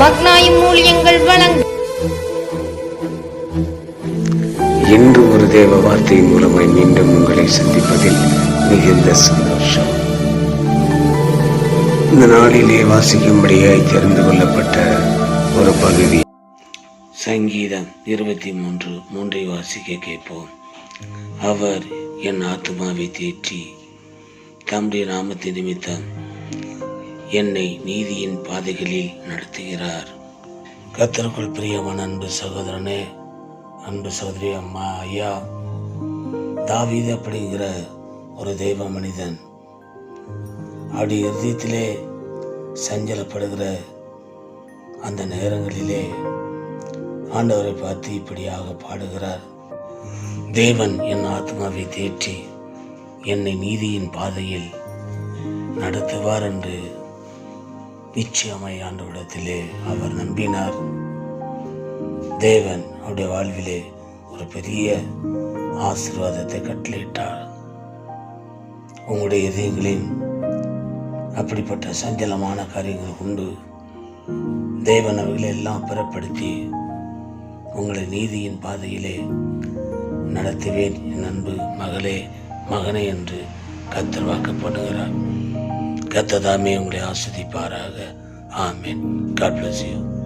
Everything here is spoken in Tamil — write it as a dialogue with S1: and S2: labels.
S1: மக்னாயும் வழங்கும்
S2: இன்று ஒரு தேவ வார்த்தை மூலமாய் மீண்டும் உங்களை சந்திப்பதில் மிகுந்த சந்தோஷம். இந்த நாளிலே வாசிக்கும்படியாய் தெரிந்து கொள்ளப்பட்ட ஒரு பகுதி. சங்கீதம் இருபத்தி மூன்று மூன்றை வாசிக்க கேட்போம். அவர் என் ஆத்மாவை தேற்றி தம்முடைய நாமத்தை நிமித்தம் என்னை நீதியின் பாதைகளில் நடத்துகிறார். கத்தருக்குள் பிரியமான அன்பு சகோதரனே அன்பு சகோதரி அம்மா ஐயா. தாவீது அப்படிங்கிற ஒரு தெய்வ மனிதன். அப்படி இறுதியத்திலே சஞ்சலப்படுகிற அந்த நேரங்களிலே ஆண்டவரை பார்த்து இப்படியாக பாடுகிறார். தேவன் என் ஆத்மாவை தேற்றி என்னை நீதியின் பாதையில் நடத்துவார் என்று நிச்சயமாய் ஆண்டவரிடத்திலே அவர் நம்பினார். தேவன் அவருடைய வாழ்விலே ஒரு பெரிய ஆசீர்வாதத்தை கட்டளையிட்டார். உங்களுடைய இதயங்களின் அப்படிப்பட்ட சஞ்சலமான காரியங்கள் கொண்டு தேவன் அவர்களை எல்லாம் பிறப்படுத்தி உங்களை நீதியின் பாதையிலே நடத்துவேன். என் அன்பு மகளே மகனே என்று கத்தர் வாக்கப்படுகிறார். கத்ததாமே உங்களை ஆஸ்வதிப்பாராக ஆமேன். God bless you